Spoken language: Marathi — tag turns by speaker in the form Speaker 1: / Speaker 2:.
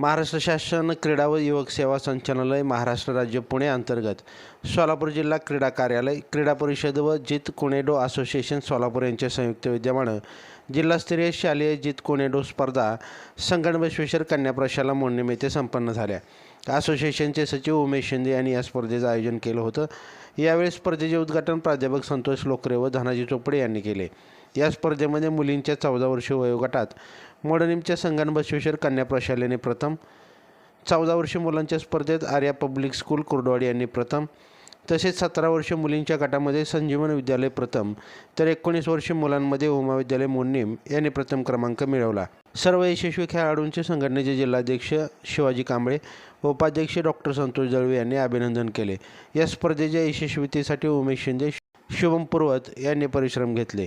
Speaker 1: महाराष्ट्र शासन क्रीडा व युवक सेवा संचालनालय महाराष्ट्र राज्य पुणे अंतर्गत. सोलापूर जिल्हा क्रीडा कार्यालय क्रीडा परिषद व जित कोनेडो असोसिएशन सोलापूर यांच्या संयुक्त विद्यमानं. जिल्हास्तरीय शालेय जित कोनेडो स्पर्धा संगण विश्वेश्वर कन्या प्रशाला मोडणीम येथे संपन्न झाल्या. असोसिएशनचे सचिव उमेश शिंदे यांनी या स्पर्धेचं आयोजन केलं होतं. यावेळी स्पर्धेचे उद्घाटन प्राध्यापक संतोष लोकरे व धनाजी चोपडे यांनी केले. या स्पर्धेमध्ये मुलींच्या चौदा वर्ष वयोगटात मोडनीमच्या संगण बसवेश्वर कन्या प्रशालेने प्रथम चौदा वर्ष मुलांच्या स्पर्धेत आर्या पब्लिक स्कूल कुर्डवाडी यांनी प्रथम तसेच सतरा वर्ष मुलींच्या गटामध्ये संजीवन विद्यालय प्रथम तर एकोणीस वर्ष मुलांमध्ये उमा विद्यालय मोडनीम यांनी प्रथम क्रमांक मिळवला. सर्व यशस्वी खेळाडूंचे संघटनेचे जिल्हाध्यक्ष शिवाजी कांबळे व उपाध्यक्ष डॉक्टर संतोष दळवे यांनी अभिनंदन केले. या स्पर्धेच्या यशस्वीतेसाठी उमेश शिंदे शुभम पूर्वत यांनी परिश्रम घेतले.